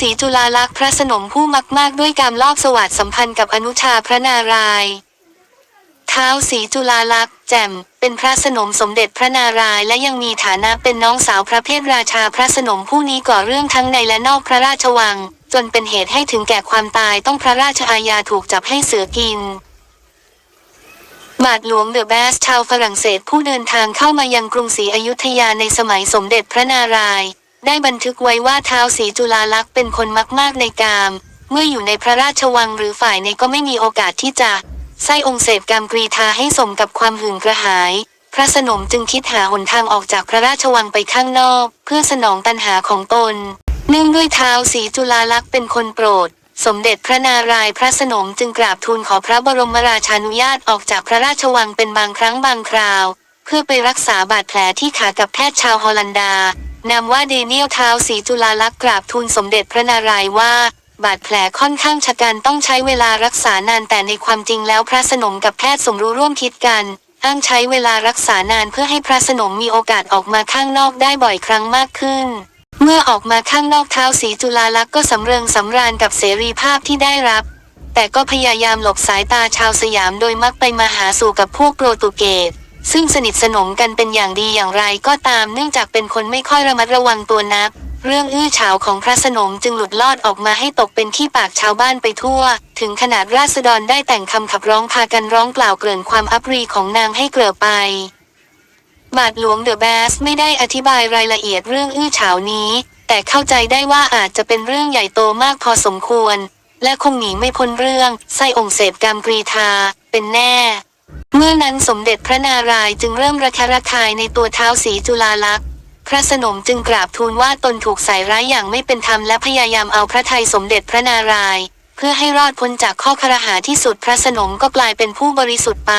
สีจุฬาลักษณ์พระสนมผู้มักมากด้วยการลอบสวัสดสัมพันธ์กับอนุชาพระนารายณ์ท้าวสีจุฬาลักษณ์แจ่ม เป็นพระสนมสมเด็จพระนารายณ์และยังมีฐานะเป็นน้องสาวพระเพทราชาพระสนมผู้นี้ก่อเรื่องทั้งในและนอกพระราชวัง จนเป็นเหตุให้ถึงแก่ความตายต้องพระราชอาญาถูกจับให้เสือกิน บาทหลวงเดอะแบสชาวฝรั่งเศสผู้เดินทางเข้ามายังกรุงศรีอยุธยาในสมัยสมเด็จพระนารายณ์ ได้บันทึกไว้ว่าเท้าวศรีจุฬาลักษณ์เป็นคนมากในกาม เมื่ออยู่ในพระราชวังหรือฝ่ายในก็ไม่มีโอกาสที่จะไส้องค์เสพกรรมกรีธาให้สมกับความหึงกระหาย พระสนมจึงคิดหาหนทางออกจากพระราชวังไปข้างนอก เพื่อสนองตัณหาของตน เนื่องด้วยเท้าวศรีจุฬาลักษณ์เป็นคนโปรด สมเด็จพระนารายณ์พระสนมจึงกราบทูลขอพระบรมราชานุญาตออกจากพระราชวังเป็นบางครั้งบางคราว เพื่อไปรักษาบาดแผลที่ขากับแพทย์ชาวฮอลันดา นามว่าเดเนียลเท้าสีจุฬาลักษณ์กราบทูลสมเด็จพระนารายณ์ว่า บาดแผลค่อนข้างชะกันต้องใช้เวลารักษานานแต่ในความจริงแล้วพระสนมกับแพทย์สมรู้ร่วมคิดกัน อ้างใช้เวลารักษานานเพื่อให้พระสนมมีโอกาสออกมาข้างนอกได้บ่อยครั้งมากขึ้น เมื่อออกมาข้างนอกเท้าสีจุฬาลักษณ์ก็สำเริงสำราญกับเสรีภาพที่ได้รับ แต่ก็พยายามหลบสายตาชาวสยามโดยมักไปมาหาสู่กับพวกโปรตุเกส ซึ่งสนิทสนมกันเป็นอย่างดีอย่างไรก็ตามเนื่องจากเป็นคนไม่ค่อยระมัดระวังตัวนัก เรื่องอื้อฉาวของพระสนมจึงหลุดลอดออกมาให้ตกเป็นที่ปากชาวบ้านไปทั่ว ถึงขนาดราษฎรได้แต่งคำขับร้องพากันร้องกล่าวเกลื่อนความอัปรีของนางให้เกลือไป บาทหลวงเดอะแบสไม่ได้อธิบายรายละเอียดเรื่องอื้อฉาวนี้ แต่เข้าใจได้ว่าอาจจะเป็นเรื่องใหญ่โตมากพอสมควร และคงหนีไม่พ้นเรื่องไส้องเสพกรรมกรีธาเป็นแน่ อนั้นสมเด็จพระนารายณ์จึงเริ่มระคะระคายในตัวเท้าสีจุฬาลักษณ์ พระสนมจึงกราบทูลว่าตนถูกใส่ร้ายอย่างไม่เป็นธรรมและพยายามเอาพระทัยสมเด็จพระนารายณ์เพื่อให้รอดพ้นจากข้อครหาที่สุดพระสนมก็กลายเป็นผู้บริสุทธิ์ไป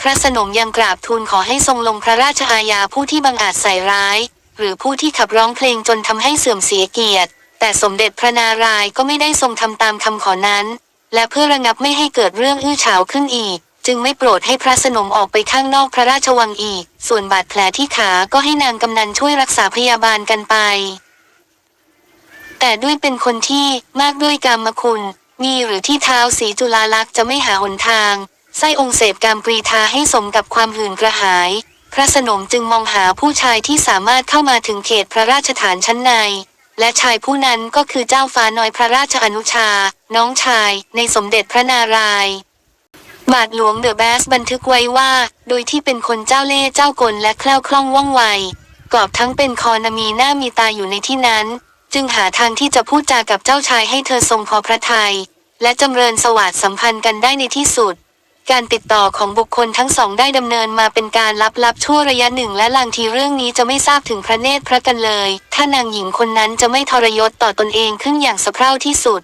พระสนมยังกราบทูลขอให้ทรงลงพระราชอาญาผู้ที่บังอาจใส่ร้าย หรือผู้ที่ขับร้องเพลงจนทำให้เสื่อมเสียเกียรติ แต่สมเด็จพระนารายณ์ก็ไม่ได้ทรงทำตามคำขอนั้น และเพื่อระงับไม่ให้เกิดเรื่องอื้อฉาวขึ้นอีก จึงไม่โปรดให้พระสนมออกไปข้างนอกพระราชวังอีก ส่วนบาดแผลที่ขาก็ให้นางกำนันช่วยรักษาพยาบาลกันไป แต่ด้วยเป็นคนที่มากด้วยกรรมคุณ มีหรือที่เท้าสีจุฬาลักษ์จะไม่หาหนทาง ไส้องเสพกรรมปรีทาให้สมกับความหื่นกระหาย พระสนมจึงมองหาผู้ชายที่สามารถเข้ามาถึงเขตพระราชฐานชั้นในและชายผู้นั้นก็คือเจ้าฟ้าน้อยพระราชอนุชา น้องชายในสมเด็จพระนารายณ์ บาทหลวงเดอะแบสบันทึกไว้ว่า โดยที่เป็นคนเจ้าเล่ห์เจ้ากลและแคล่วคล่องว่องไว กอบทั้งเป็นคอนมีหน้ามีตาอยู่ในที่นั้น จึงหาทางที่จะพูดจากับเจ้าชายให้เธอทรงพอพระทยัยและจำเริญสวัสดสัมพันธ์กันได้ในที่สุด การติดต่อของบุคคลทั้งสองได้ดำเนินมาเป็นการลับๆชั่วระยะหนึ่งและลางทีเรื่องนี้จะไม่ทราบถึงพระเนตรพระกันเลย ถ้านางหญิงคนนั้นจะไม่ทรยศต่อตนเองขึ้นอย่างสะเพร่าที่สุด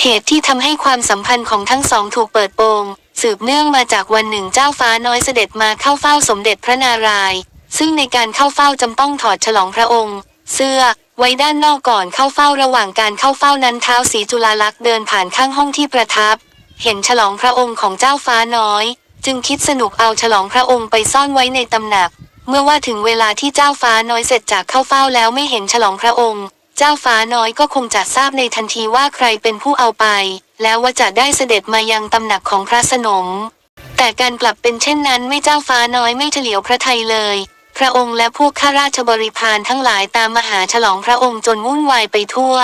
เหตุที่ทำให้ความสัมพันธ์ของทั้งสองถูกเปิดโปง สืบเนื่องมาจากวันหนึ่งเจ้าฟ้าน้อยเสด็จมาเข้าเฝ้าสมเด็จพระนารายณ์ซึ่งในการเข้าเฝ้าจำต้องถอดฉลองพระองค์ เสื้อไว้ด้านนอกก่อนเข้าเฝ้าระหว่างการเข้าเฝ้านั้นเท้าสีจุฬาลักษณ์เดินผ่านข้างห้องที่ประทับ เห็นฉลองพระองค์ของเจ้าฟ้าน้อย จึงคิดสนุกเอาฉลองพระองค์ไปซ่อนไว้ในตำหนัก เมื่อว่าถึงเวลาที่เจ้าฟ้าน้อยเสร็จจากเข้าเฝ้าแล้วไม่เห็นฉลองพระองค์ เจ้าฟ้าน้อยก็คงจะทราบในทันทีว่าใครเป็นผู้เอาไป แล้วว่าจะได้เสด็จมายังตำหนักของพระสนม แต่การกลับเป็นเช่นนั้นไม่เจ้าฟ้าน้อยไม่เฉลียวพระทัยเลย พระองค์และพวกข้าราชบริพารทั้งหลายตามมาหาฉลองพระองค์จนวุ่นวายไปทั่ว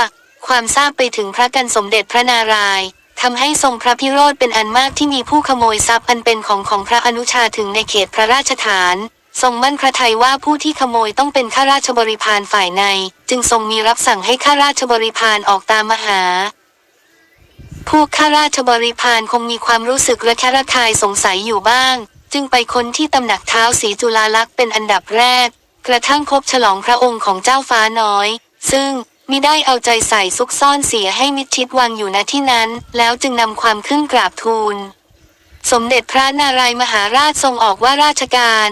ความทราบไปถึงพระกันสมเด็จพระนารายณ์ทำให้ทรงพระพิโรธเป็นอันมากที่มีผู้ขโมยทรัพย์อันเป็นของของพระอนุชาถึงในเขตพระราชฐาน ทรงมั่นพระทัยว่าผู้ที่ขโมยต้องเป็นข้าราชบริพารฝ่ายใน จึงทรงมีรับสั่งให้ข้าราชบริพารออกตามมาหา พวกข้าราชบริพารคงมีความรู้สึกระแคะระคายสงสัยอยู่บ้าง จึงไปค้นที่ตำหนักเท้าสีจุฬาลักษณ์เป็นอันดับแรก กระทั่งพบฉลองพระองค์ของเจ้าฟ้าน้อย ซึ่งมิได้เอาใจใส่ซุกซ่อนเสียให้มิดชิดวางอยู่ณที่นั้น แล้วจึงนำความขึ้นกราบทูล สมเด็จพระนารายมหาราชทรงออกว่าราชการ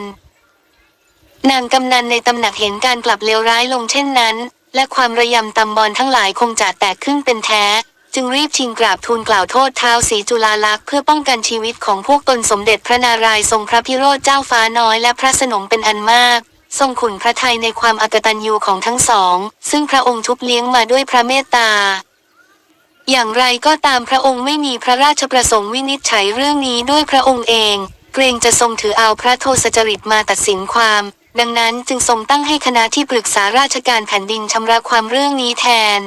นางกำนันในตำหนักเห็นการกลับเลวร้ายลงเช่นนั้น และความระยำตำบอลทั้งหลายคงจะแตกขึ้นเป็นแท้ จึงรีบชิงกราบทูลกล่าวโทษเท้าสีจุฬาลักษณ์เพื่อป้องกันชีวิตของพวกตนสมเด็จพระนารายณ์ทรงพระพิโรธเจ้าฟ้าน้อยและพระสนมเป็นอันมากทรงขุนพระทัยในความอกตัญญูของทั้งสอง ซึ่งพระองค์ชุบเลี้ยงมาด้วยพระเมตตา อย่างไรก็ตามพระองค์ไม่มีพระราชประสงค์วินิจฉัยเรื่องนี้ด้วยพระองค์เอง เกรงจะทรงถือเอาพระโทสจริตมาตัดสินความ ดังนั้นจึงทรงตั้งให้คณะที่ปรึกษาราชการแผ่นดินชำระความเรื่องนี้แทน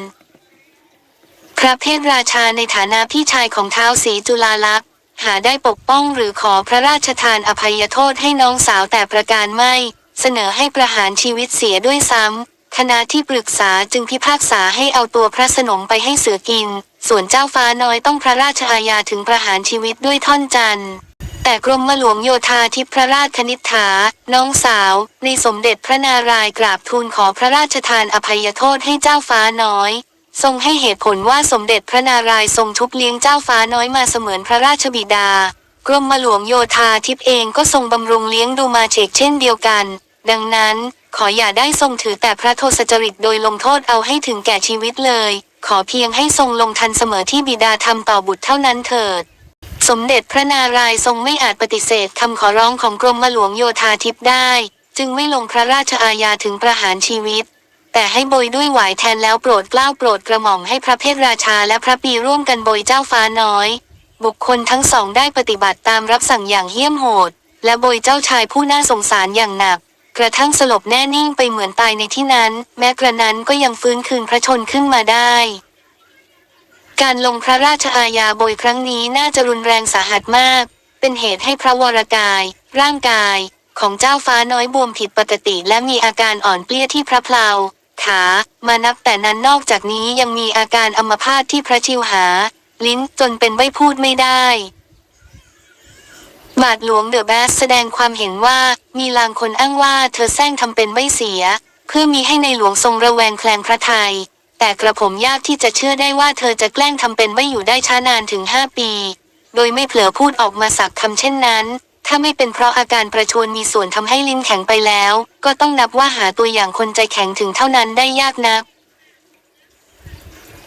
พระเพทราชาในฐานะพี่ชายของเท้าวศรีจุฬาลักษ์หาได้ปกป้องหรือขอพระราชทานอภัยโทษให้น้องสาวแต่ประการไม่ เสนอให้ประหารชีวิตเสียด้วยซ้ำคณะที่ปรึกษาจึงพิพากษาให้เอาตัวพระสนมไปให้เสือกิน ส่วนเจ้าฟ้าน้อยต้องพระราชอาญาถึงประหารชีวิตด้วยท่อนจันทร์แต่กรมหลวงโยธาธิพระราชคณิษฐา น้องสาว ในสมเด็จพระนารายณ์กราบทูลขอพระราชทานอภัยโทษให้เจ้าฟ้าน้อย ทรงให้เหตุผลว่าสมเด็จพระนารายณ์ทรงทุบเลี้ยงเจ้าฟ้าน้อยมาเสมือนพระราชบิดากรมหลวงโยธาทิพย์เองก็ทรงบำรุงเลี้ยงดูมาเชกเช่นเดียวกัน ดังนั้นขออย่าได้ทรงถือแต่พระโทษจริตโดยลงโทษเอาให้ถึงแก่ชีวิตเลย ขอเพียงให้ทรงลงทันเสมอที่บิดาทำต่อบุตรเท่านั้นเถิด สมเด็จพระนารายณ์ทรงไม่อาจปฏิเสธคำขอร้องของกรมหลวงโยธาทิพย์ได้ จึงไม่ลงพระราชอาญาถึงประหารชีวิต แต่ให้โบยด้วยหวายแทนแล้วโปรดเกล้าโปรดกระหม่อมให้พระเพทราชาและพระปีร่วมกันโบยเจ้าฟ้าน้อย บุคคลทั้งสองได้ปฏิบัติตามรับสั่งอย่างเหี้ยมโหด และโบยเจ้าชายผู้น่าสงสารอย่างหนัก กระทั่งสลบแน่นิ่งไปเหมือนตายในที่นั้น แม้กระนั้นก็ยังฟื้นคืนพระชนขึ้นมาได้การลงพระราชอาญาโบยครั้งนี้น่าจะรุนแรงสาหัสมาก เป็นเหตุให้พระวรกาย ร่างกาย ของเจ้าฟ้าน้อยบวมผิดปกติและมีอาการอ่อนเปลี้ยที่พระเพลา ขา มานับแต่นั้นนอกจากนี้ยังมีอาการอัมพาตที่พระชิวหา ลิ้นจนเป็นไม่พูดไม่ได้บาทหลวงเดอะแบสแสดงความเห็นว่ามีลางคนอ้างว่าเธอแซงทำเป็นไม่เสีย เพื่อมีให้ในหลวงทรงระแวงแคลงพระไทยแต่กระผมยากที่จะเชื่อได้ว่าเธอจะแกล้งทำเป็นไม่อยู่ได้ช้านานถึงห้าปี โดยไม่เผลอพูดออกมาสักคำเช่นนั้น ถ้าไม่เป็นเพราะอาการประชวนมีส่วนทำให้ลิ้นแข็งไปแล้ว ก็ต้องนับว่าหาตัวอย่างคนใจแข็งถึงเท่านั้นได้ยากนัก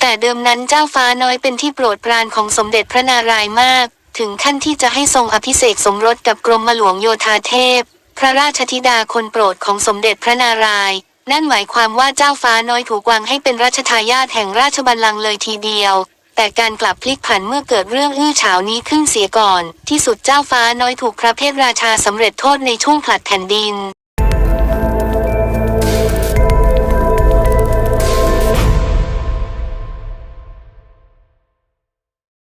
แต่เดิมนั้นเจ้าฟ้าน้อยเป็นที่โปรดปรานของสมเด็จพระนารายณ์มาก ถึงขั้นที่จะให้ทรงอภิเษกสมรสกับกรมหลวงโยธาเทพ พระราชธิดาคนโปรดของสมเด็จพระนารายณ์นั่นหมายความว่าเจ้าฟ้าน้อยถูกวางให้เป็นรัชทายาทแห่งราชบัลลังก์เลยทีเดียว แต่การกลับพลิกผันเมื่อเกิดเรื่องอื้อฉาวนี้ขึ้นเสียก่อน ที่สุดเจ้าฟ้าน้อยถูกพระเพทราชาสำเร็จโทษในช่วงผลัดแผ่นดิน